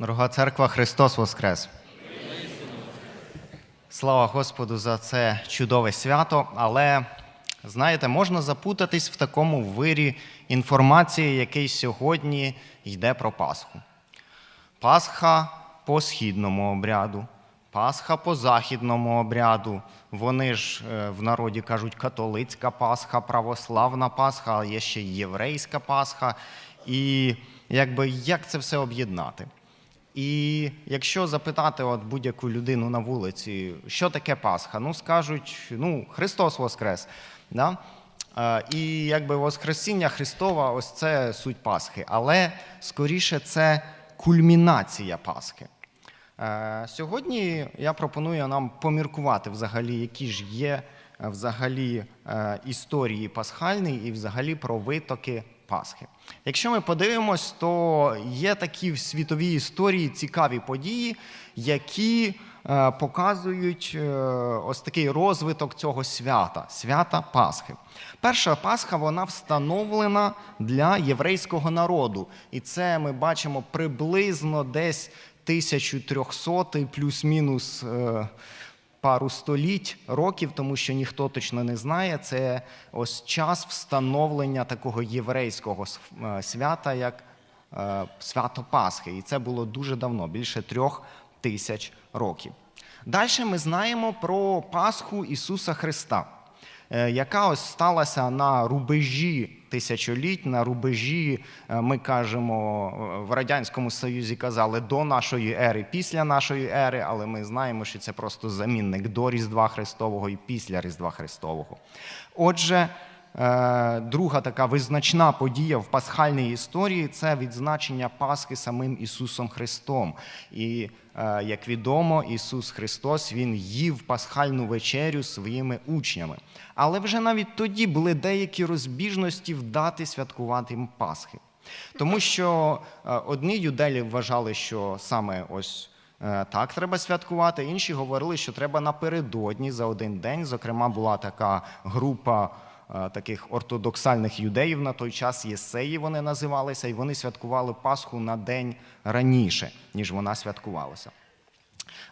Дорога церква, Христос Воскрес! Слава Господу за це чудове свято, але знаєте, можна запутатись в такому вирі інформації, який сьогодні йде про Пасху. Пасха по східному обряду, Пасха по західному обряду. Вони ж е, в народі кажуть католицька Пасха, православна Пасха, але є ще єврейська Пасха. І якби як це все об'єднати? І якщо запитати от будь-яку людину на вулиці, що таке Пасха, ну скажуть, ну Христос Воскрес. Да? Е, І якби Воскресіння Христова, ось це суть Пасхи. Але скоріше це кульмінація Пасхи. Е, Сьогодні я пропоную нам поміркувати взагалі, які ж є взагалі е, історії пасхальні і взагалі про витоки Пасхи. Якщо ми подивимось, то є такі в світовій історії цікаві події, які е, показують е, ось такий розвиток цього свята, свята Пасхи. Перша Пасха вона встановлена для єврейського народу, і це ми бачимо приблизно десь 1300 плюс-мінус е, пару століть років, тому що ніхто точно не знає. Це ось час встановлення такого єврейського е, свята, як е, свято Пасхи. І це було дуже давно, більше трьох тисяч років. Далі ми знаємо про Пасху Ісуса Христа яка ось сталася на рубежі тисячоліть, на рубежі, е, ми кажемо, е, в Радянському Союзі казали до нашої ери, після нашої ери, але ми знаємо, що це просто замінник до Різдва Христового і після Різдва Христового. Отже, е, друга така визначна подія в пасхальній історії це відзначення Пасхи самим Ісусом Христом. І е, як відомо, Ісус Христос Він їв пасхальну вечерю своїми учнями. Але вже навіть тоді були деякі розбіжності в дати святкувати Пасхи. Тому що е, одні юделі вважали, що саме ось е, так треба святкувати, інші говорили, що треба напередодні за один день. Зокрема, була така група е, таких ортодоксальних юдеїв на той час, єсеї вони називалися, і вони святкували Пасху на день раніше, ніж вона святкувалася.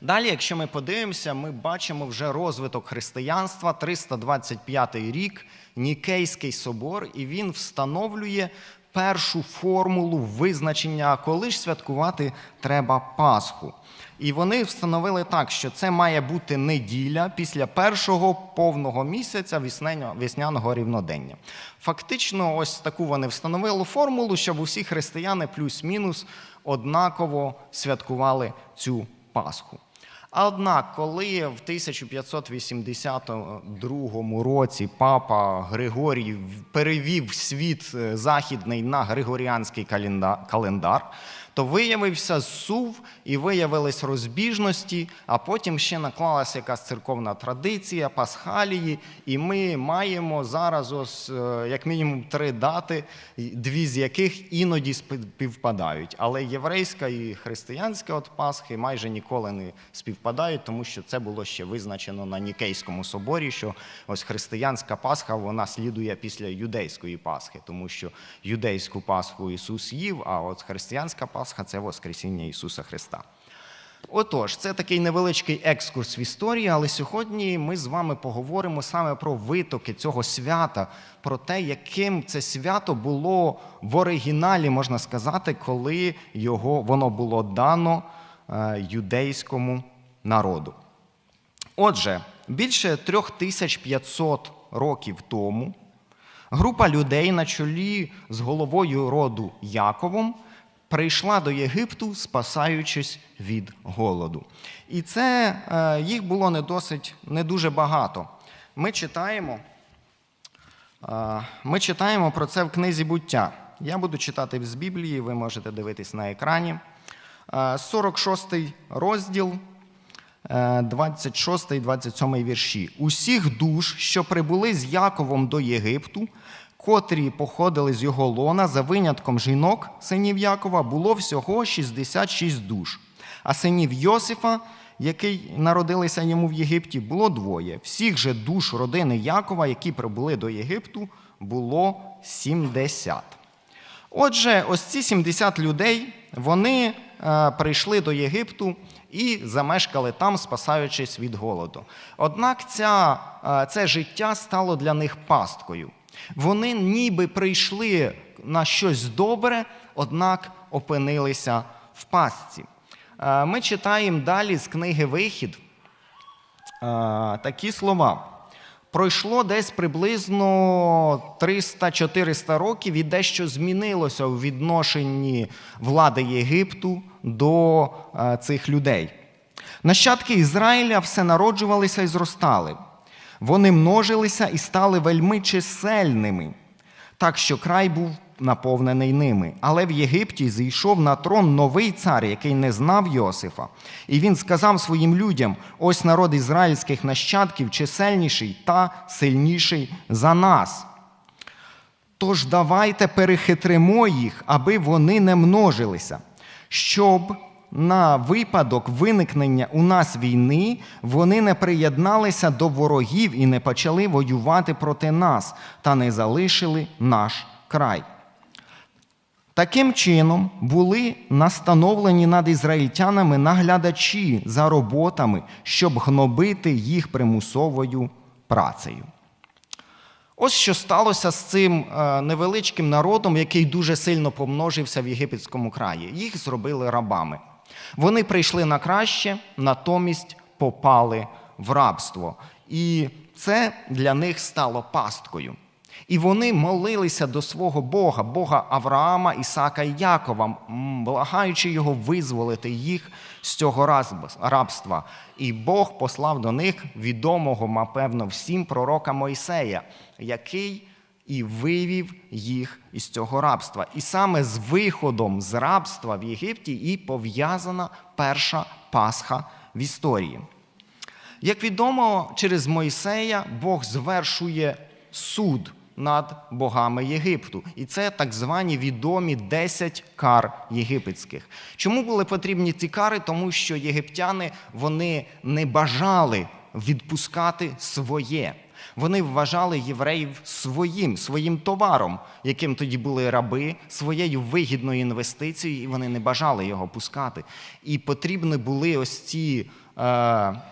Далі, якщо ми подивимося, ми бачимо вже розвиток християнства, 325 рік, Нікейський собор, і він встановлює першу формулу визначення, коли ж святкувати треба Пасху. І вони встановили так, що це має бути неділя після першого повного місяця весняного- рівнодення. Фактично, ось таку вони встановили формулу, щоб усі християни плюс-мінус однаково святкували цю Пасху. Однак, коли в 1582 році папа Григорій перевів світ е, західний на григоріанський календа- календар, то виявився зсув і виявились розбіжності, а потім ще наклалася якась церковна традиція, пасхалії, і ми маємо зараз ось е, як мінімум три дати, дві з яких іноді співпадають. Але єврейська і християнська от Пасхи майже ніколи не співпадають, тому що це було ще визначено на Нікейському соборі, що ось християнська Пасха вона слідує після юдейської Пасхи, тому що юдейську Пасху Ісус їв, а от християнська Пасха це Воскресіння Ісуса Христа. Отож, це такий невеличкий екскурс в історії, але сьогодні ми з вами поговоримо саме про витоки цього свята, про те, яким це свято було в оригіналі, можна сказати, коли його воно було дано е, юдейському народу. Отже, більше 3500 років тому група людей на чолі з головою роду Яковом прийшла до Єгипту, спасаючись від голоду. І це е, їх було не досить не дуже багато. Ми читаємо, е, ми читаємо про це в книзі буття. Я буду читати з Біблії, ви можете дивитись на екрані. Е, 46 розділ, е, 26 і 27 вірші. Усіх душ, що прибули з Яковом до Єгипту, котрі походили з його лона, за винятком жінок, синів Якова, було всього 66 душ. А синів Йосифа, який народилися йому в Єгипті, було двоє. Всіх же душ родини Якова, які прибули до Єгипту, було 70. Отже, ось ці 70 людей, вони е, прийшли до Єгипту і замешкали там, спасаючись від голоду. Однак ця, е, це життя стало для них пасткою. Вони ніби прийшли на щось добре, однак опинилися в пастці. Е, Ми читаємо далі з книги Вихід е, такі слова. Пройшло десь приблизно 300-400 років і дещо змінилося у відношенні влади Єгипту до е, цих людей. Нащадки Ізраїля все народжувалися і зростали. Вони множилися і стали вельми чисельними, так що край був наповнений ними. Але в Єгипті зійшов на трон новий цар, який не знав Йосифа. І він сказав своїм людям: ось народ ізраїльських нащадків чисельніший та сильніший за нас. Тож давайте перехитримо їх, аби вони не множилися, щоб на випадок виникнення у нас війни вони не приєдналися до ворогів і не почали воювати проти нас та не залишили наш край. Таким чином були настановлені над ізраїльтянами наглядачі за роботами, щоб гнобити їх примусовою працею. Ось що сталося з цим е, невеличким народом, який дуже сильно помножився в єгипетському краї. Їх зробили рабами. Вони прийшли на краще, натомість попали в рабство. І це для них стало пасткою. І вони молилися до свого Бога, Бога Авраама, Ісака і Якова, благаючи його визволити їх з цього рабства. І Бог послав до них відомого, напевно, всім пророка Мойсея, який і вивів їх із цього рабства. І саме з виходом з рабства в Єгипті і пов'язана перша Пасха в історії. Як відомо, через Мойсея Бог звершує суд над богами Єгипту. І це так звані відомі 10 кар єгипетських. Чому були потрібні ці кари? Тому що єгиптяни вони не бажали відпускати своє. Вони вважали євреїв своїм, своїм товаром, яким тоді були раби, своєю вигідною інвестицією, і вони не бажали його пускати. І потрібні були ось ці. Е,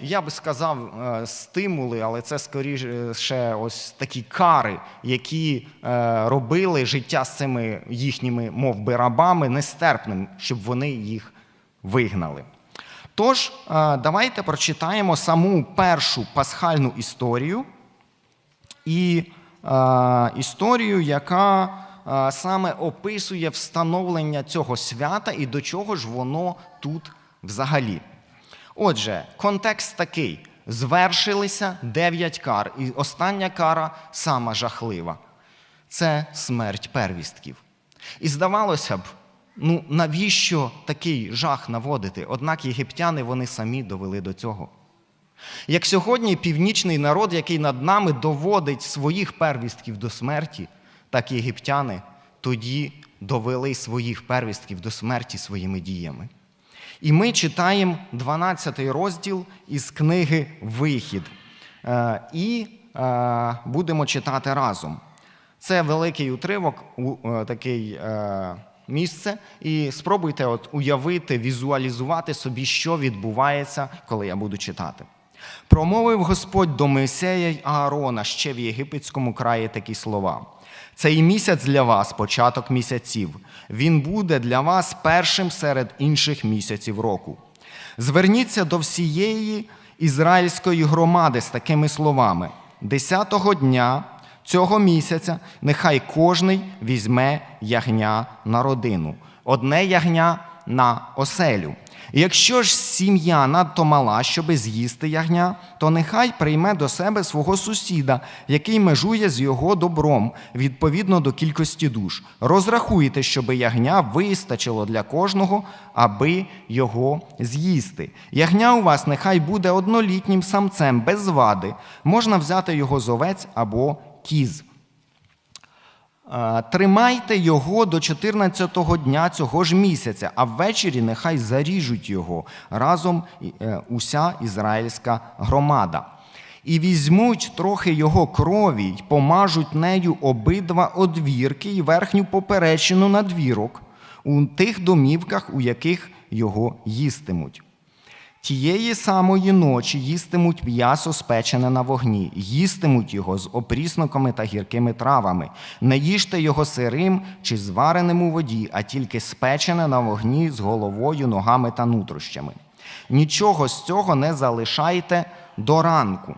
я би сказав е, стимули, але це скоріше ось такі кари, які е, робили життя з цими їхніми мов би, рабами нестерпним, щоб вони їх вигнали. Тож, е, давайте прочитаємо саму першу пасхальну історію і е, історію, яка е, саме описує встановлення цього свята і до чого ж воно тут взагалі. Отже, контекст такий: звершилися дев'ять кар, і остання кара сама жахлива це смерть первістків. І здавалося б, ну навіщо такий жах наводити? Однак єгиптяни вони самі довели до цього. Як сьогодні північний народ, який над нами доводить своїх первістків до смерті, так і єгиптяни тоді довели своїх первістків до смерті своїми діями. І ми читаємо 12 розділ із книги Вихід. Е, І е, будемо читати разом. Це великий утривок, е, такий місце. І спробуйте от уявити, візуалізувати собі, що відбувається, коли я буду читати. Промовив Господь до Моїсея й Аарона ще в єгипетському краї такі слова. Цей місяць для вас початок місяців. Він буде для вас першим серед інших місяців року. Зверніться до всієї ізраїльської громади з такими словами: десятого дня цього місяця нехай кожний візьме ягня на родину, одне ягня на оселю. Якщо ж сім'я надто мала, щоби з'їсти ягня, то нехай прийме до себе свого сусіда, який межує з його добром, відповідно до кількості душ. Розрахуйте, щоби ягня вистачило для кожного, аби його з'їсти. Ягня у вас нехай буде однолітнім самцем без вади. Можна взяти його з овець або кіз. Е, Тримайте його до 14-го дня цього ж місяця, а ввечері нехай заріжуть його разом е, уся ізраїльська громада. І візьмуть трохи його крові й помажуть нею обидва одвірки і верхню поперечину надвірок. у тих домівках, у яких його їстимуть. Тієї самої ночі їстимуть м'ясо спечене на вогні, їстимуть його з опрісноками та гіркими травами. Не їжте його сирим чи звареним у воді, а тільки спечене на вогні з головою, ногами та нутрощами. Нічого з цього не залишайте до ранку.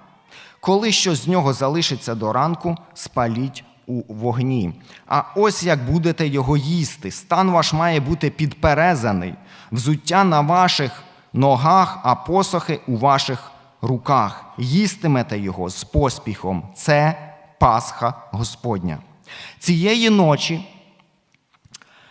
Коли щось з нього залишиться до ранку, спаліть у вогні. А ось як будете його їсти, стан ваш має бути підперезаний, взуття на ваших ногах, а посохи у ваших руках. Їстимете його з поспіхом. Це Пасха Господня. Цієї ночі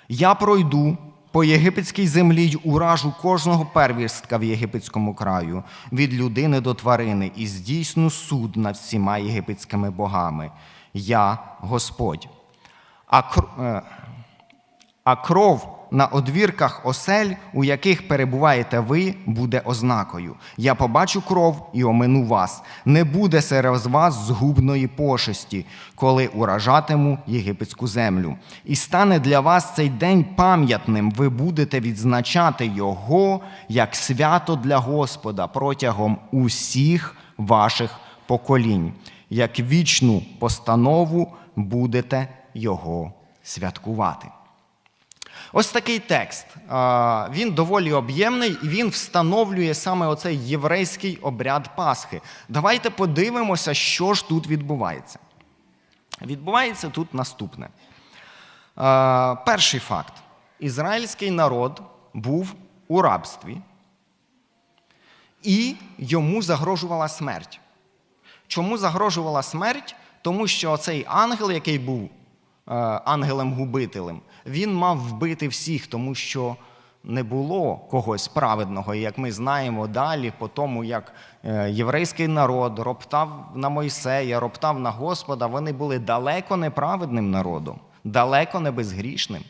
я пройду по єгипетській землі й уражу кожного первістка в єгипетському краю, від людини до тварини, і здійсню суд над всіма єгипетськими богами. Я Господь. А, е, а кров на одвірках осель, у яких перебуваєте ви, буде ознакою. Я побачу кров і омину вас. Не буде серед вас згубної пошесті, коли уражатиму єгипетську землю. І стане для вас цей день пам'ятним. Ви будете відзначати його як свято для Господа протягом усіх ваших поколінь, як вічну постанову будете його святкувати. Ось такий текст. Він доволі об'ємний і він встановлює саме оцей єврейський обряд Пасхи. Давайте подивимося, що ж тут відбувається. Відбувається тут наступне. Перший факт: ізраїльський народ був у рабстві, і йому загрожувала смерть. Чому загрожувала смерть? Тому що цей ангел, який був ангелем-губителем, він мав вбити всіх, тому що не було когось праведного. І як ми знаємо далі, по тому, як е, єврейський народ роптав на Мойсея, роптав на Господа, вони були далеко неправедним народом, далеко не безгрішним.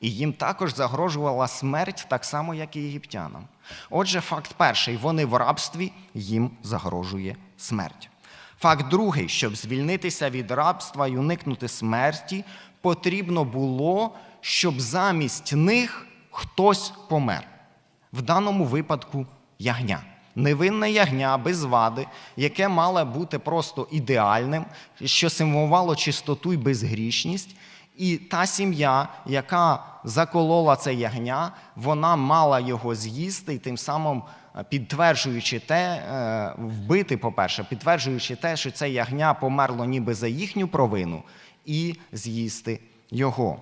І їм також загрожувала смерть, так само, як і єгиптянам. Отже, факт перший: вони в рабстві, їм загрожує смерть. Факт другий, щоб звільнитися від рабства і уникнути смерті, потрібно було, щоб замість них хтось помер. В даному випадку ягня. Невинне ягня без вади, яке мало бути просто ідеальним, що символувало чистоту і безгрішність. І та сім'я, яка заколола це ягня, вона мала його з'їсти і тим самим підтверджуючи те, е, вбити, по-перше, підтверджуючи те, що це ягня померло ніби за їхню провину, і з'їсти його.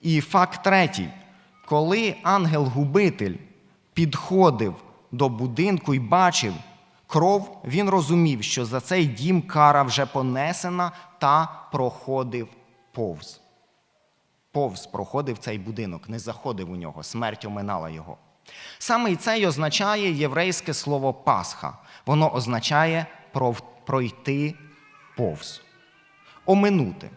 І факт третій: коли ангел-губитель підходив до будинку і бачив кров, він розумів, що за цей дім кара вже понесена та проходив повз. Повз проходив цей будинок, не заходив у нього, смерть оминала його. Саме і це й означає єврейське слово Пасха. Воно означає пройти повз, оминути.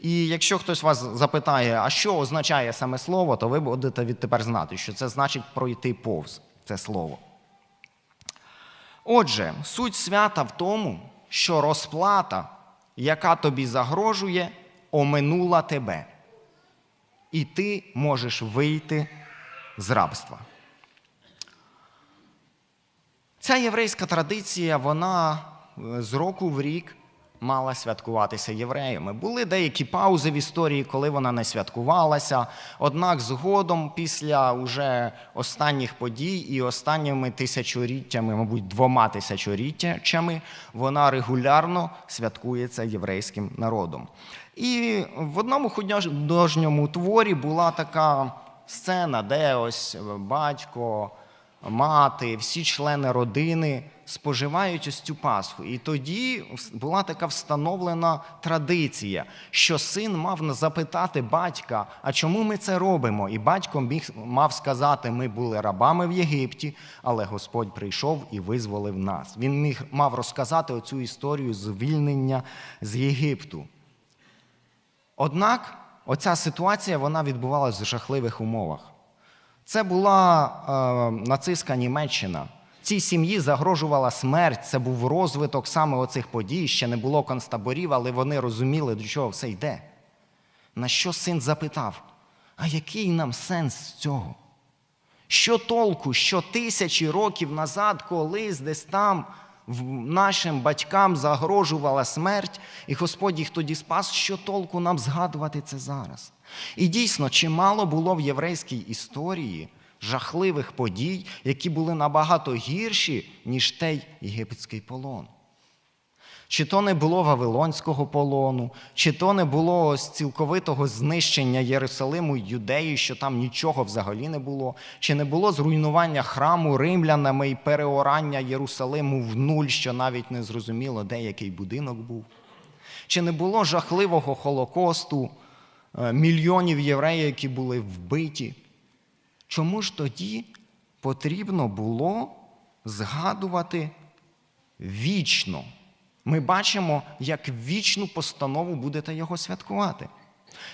І якщо хтось вас запитає, а що означає саме слово, то ви будете відтепер знати, що це значить пройти повз це слово. Отже, суть свята в тому, що розплата, яка тобі загрожує, оминула тебе. І ти можеш вийти з рабства. Ця єврейська традиція, вона е, з року в рік мала святкуватися євреями. Були деякі паузи в історії, коли вона не святкувалася. Однак згодом, після уже останніх подій і останніми тисячоліттями, мабуть, двома тисячоліттями, вона регулярно святкується єврейським народом. І в одному художньому творі була така сцена, де ось батько мати, всі члени родини споживають ось цю Пасху. І тоді була така встановлена традиція, що син мав запитати батька, а чому ми це робимо? І батько міг, мав сказати, ми були рабами в Єгипті, але Господь прийшов і визволив нас. Він міг мав розказати оцю історію звільнення з Єгипту. Однак оця ситуація вона відбувалася в жахливих умовах. Це була е, нацистська Німеччина. Цій сім'ї загрожувала смерть. Це був розвиток саме оцих подій. Ще не було концтаборів, але вони розуміли, до чого все йде. На що син запитав? А який нам сенс з цього? Що толку, що тисячі років назад, колись десь там нашим батькам загрожувала смерть, і Господь їх тоді спас, що толку нам згадувати це зараз? І дійсно, чимало було в єврейській історії жахливих подій, які були набагато гірші, ніж той єгипетський полон. Чи то не було Вавилонського полону, чи то не було ось цілковитого знищення Єрусалиму й Юдеї, що там нічого взагалі не було, чи не було зруйнування храму римлянами і переорання Єрусалиму в нуль, що навіть не зрозуміло, де який будинок був. Чи не було жахливого Холокосту, е, мільйонів євреїв, які були вбиті? Чому ж тоді потрібно було згадувати вічно? Ми бачимо, як вічну постанову будете його святкувати.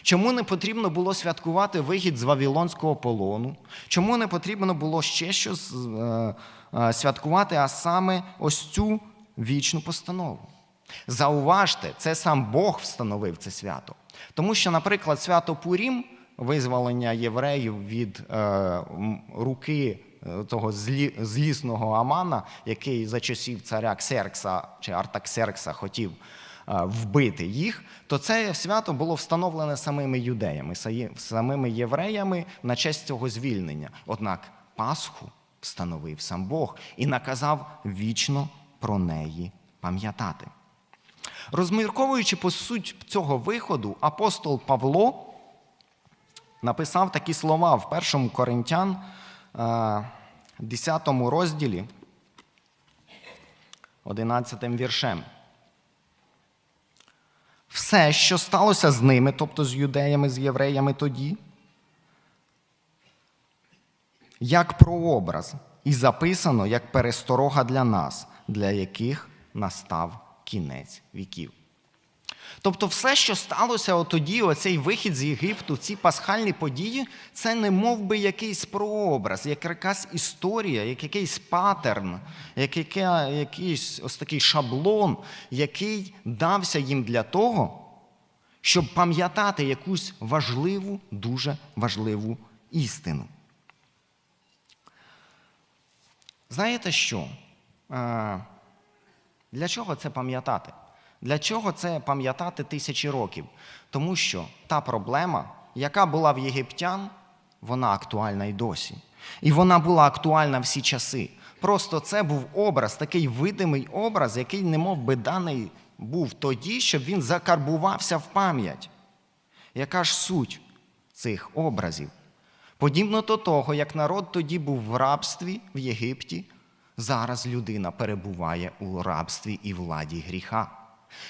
Чому не потрібно було святкувати вихід з Вавилонського полону? Чому не потрібно було ще щось е, е, святкувати, а саме ось цю вічну постанову? Зауважте, це сам Бог встановив це свято. Тому що, наприклад, свято Пурім, визволення євреїв від е, руки того злі, злісного Амана, який за часів царя Ксеркса чи Артаксеркса хотів е, вбити їх, то це свято було встановлене самими юдеями, самими євреями на честь цього звільнення. Однак Пасху встановив сам Бог і наказав вічно про неї пам'ятати. Розмірковуючи по суть цього виходу, апостол Павло написав такі слова в 1 Коринтян, е, 10 розділі, 11 віршем. Все, що сталося з ними, тобто з юдеями, з євреями тоді, як прообраз, і записано як пересторога для нас, для яких настав кінець віків. Тобто, все, що сталося тоді, оцей вихід з Єгипту, ці пасхальні події, це не мов би якийсь прообраз, як якась історія, як якийсь паттерн, як якийсь ось такий шаблон, який дався їм для того, щоб пам'ятати якусь важливу, дуже важливу істину. Знаєте що? Е, Для чого це пам'ятати? Для чого це пам'ятати тисячі років? Тому що та проблема, яка була в єгиптян, вона актуальна й досі. І вона була актуальна всі часи. Просто це був образ, такий видимий образ, який немов би даний був тоді, щоб він закарбувався в пам'ять. Яка ж суть цих образів? Подібно до того, як народ тоді був в рабстві в Єгипті, зараз людина перебуває у рабстві і владі гріха.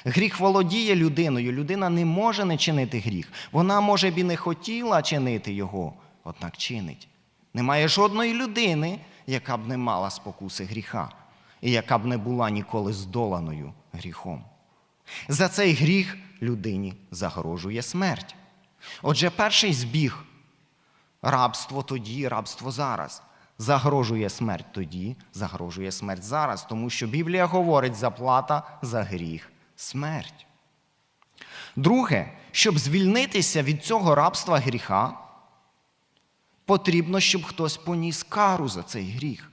Гріх володіє людиною, людина не може не чинити гріх. Вона, може б і не хотіла чинити його, однак чинить. Немає жодної людини, яка б не мала спокуси гріха, і яка б не була ніколи здоланою гріхом. За цей гріх людині загрожує смерть. Отже, перший збіг рабство тоді, рабство зараз. Загрожує смерть тоді, загрожує смерть зараз, тому що Біблія говорить заплата за гріх смерть. Друге, щоб звільнитися від цього рабства гріха, потрібно, щоб хтось поніс кару за цей гріх.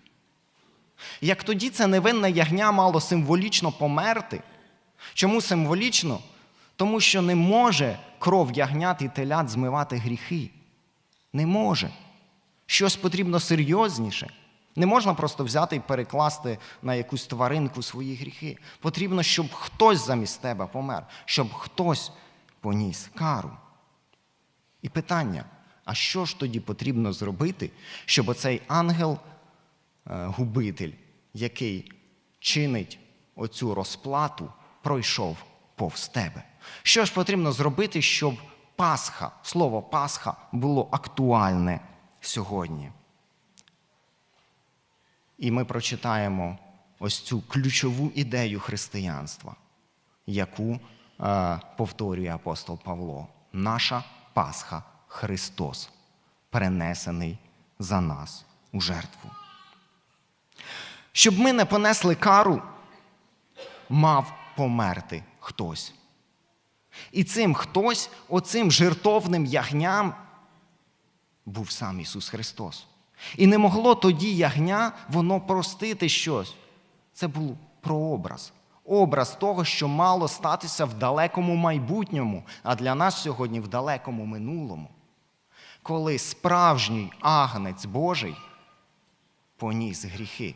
Як тоді це невинне ягня мало символічно померти. Чому символічно? Тому що не може кров ягнят і телят змивати гріхи. Не може. Щось потрібно серйозніше. Не можна просто взяти і перекласти на якусь тваринку свої гріхи. Потрібно, щоб хтось замість тебе помер, щоб хтось поніс кару. І питання: а що ж тоді потрібно зробити, щоб оцей ангел-губитель, який чинить оцю розплату, пройшов повз тебе? Що ж потрібно зробити, щоб Пасха, слово Пасха було актуальне сьогодні? І ми прочитаємо ось цю ключову ідею християнства, яку е, повторює апостол Павло. Наша Пасха Христос, перенесений за нас у жертву. Щоб ми не понесли кару, мав померти хтось. І цим хтось, оцим жертовним ягням, був сам Ісус Христос. І не могло тоді ягня воно простити щось. Це був прообраз. Образ того, що мало статися в далекому майбутньому, а для нас сьогодні в далекому минулому. Коли справжній агнець Божий поніс гріхи.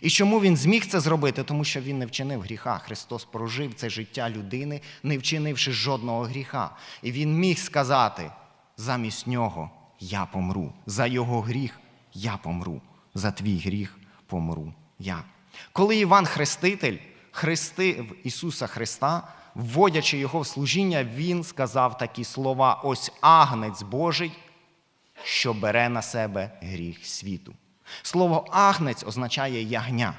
І чому він зміг це зробити? Тому що він не вчинив гріха. Христос прожив це життя людини, не вчинивши жодного гріха. І він міг сказати: замість нього я помру. За його гріх я помру. За твій гріх помру я. Коли Іван Хреститель хрестив Ісуса Христа, вводячи його в служіння, він сказав такі слова: ось агнець Божий, що бере на себе гріх світу. Слово агнець означає ягня.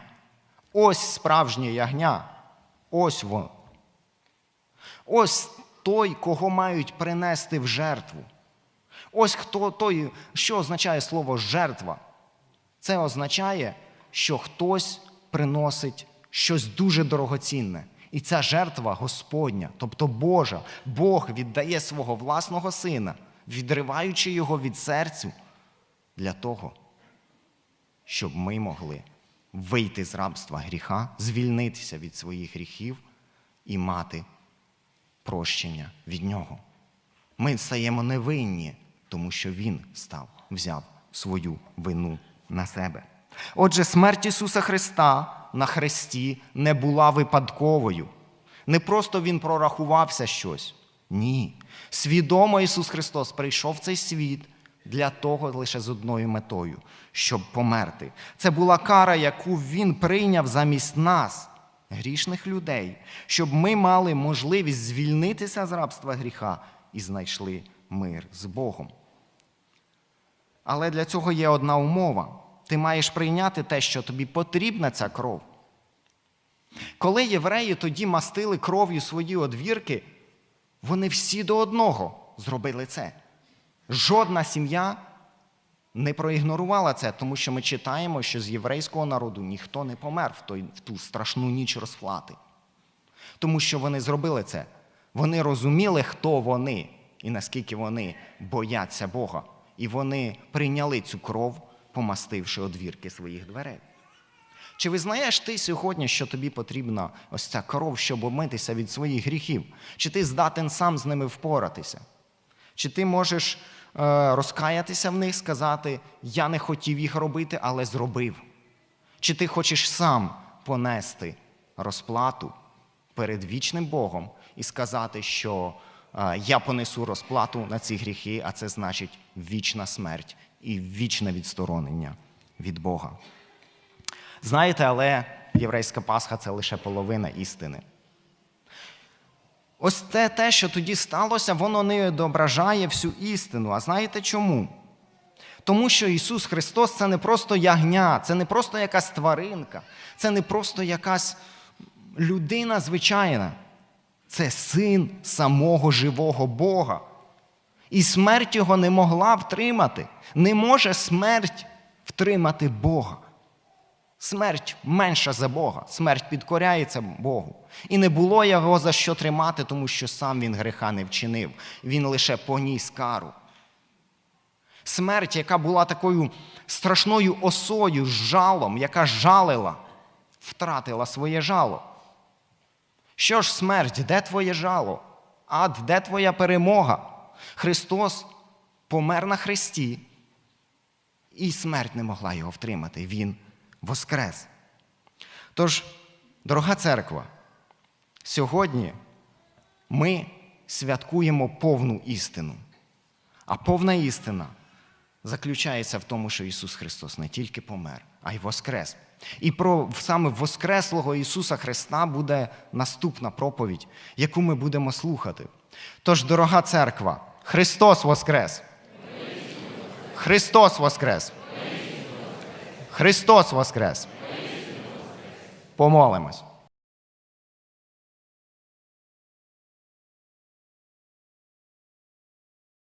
Ось справжнє ягня. Ось воно. Ось той, кого мають принести в жертву. Ось хто той, що означає слово жертва. Це означає, що хтось приносить щось дуже дорогоцінне. І ця жертва Господня, тобто Божа, Бог віддає свого власного сина, відриваючи його від серцю для того, щоб ми могли вийти з рабства гріха, звільнитися від своїх гріхів і мати прощення від нього. Ми стаємо невинні, тому що Він став, взяв свою вину на себе. Отже, смерть Ісуса Христа на хресті не була випадковою. Не просто Він прорахувався щось. Ні. Свідомо Ісус Христос прийшов в цей світ для того лише з одною метою, щоб померти. Це була кара, яку Він прийняв замість нас, грішних людей, щоб ми мали можливість звільнитися з рабства гріха і знайшли мир з Богом. Але для цього є одна умова. Ти маєш прийняти те, що тобі потрібна ця кров. Коли євреї тоді мастили кров'ю свої одвірки, вони всі до одного зробили це. Жодна сім'я не проігнорувала це, тому що ми читаємо, що з єврейського народу ніхто не помер в, той, в ту страшну ніч розплати. Тому що вони зробили це. Вони розуміли, хто вони і наскільки вони бояться Бога. І вони прийняли цю кров, помастивши одвірки своїх дверей. Чи визнаєш ти сьогодні, що тобі потрібна ось ця кров, щоб омитися від своїх гріхів? Чи ти здатен сам з ними впоратися? Чи ти можеш е, розкаятися в них, сказати, я не хотів їх робити, але зробив? Чи ти хочеш сам понести розплату перед вічним Богом і сказати, що е, я понесу розплату на ці гріхи, а це значить вічна смерть і вічне відсторонення від Бога? Знаєте, але єврейська Пасха це лише половина істини. Ось це те, що тоді сталося, воно не відображає всю істину. А знаєте чому? Тому що Ісус Христос це не просто ягня, це не просто якась тваринка, це не просто якась людина звичайна. Це син самого живого Бога. І смерть його не могла втримати. Не може смерть втримати Бога. Смерть менша за Бога, смерть підкоряється Богу. І не було його за що тримати, тому що сам він гріха не вчинив. Він лише поніс кару. Смерть, яка була такою страшною осою, жалом, яка жалила, втратила своє жало. Що ж, смерть, де твоє жало? Ад, де твоя перемога? Христос помер на хресті, і смерть не могла його втримати. Він воскрес. Тож, дорога церква, сьогодні ми святкуємо повну істину. А повна істина заключається в тому, що Ісус Христос не тільки помер, а й воскрес. І про саме Воскреслого Ісуса Христа буде наступна проповідь, яку ми будемо слухати. Тож, дорога церква, Христос Воскрес! Христос Воскрес! Христос Воскрес! Помолимось.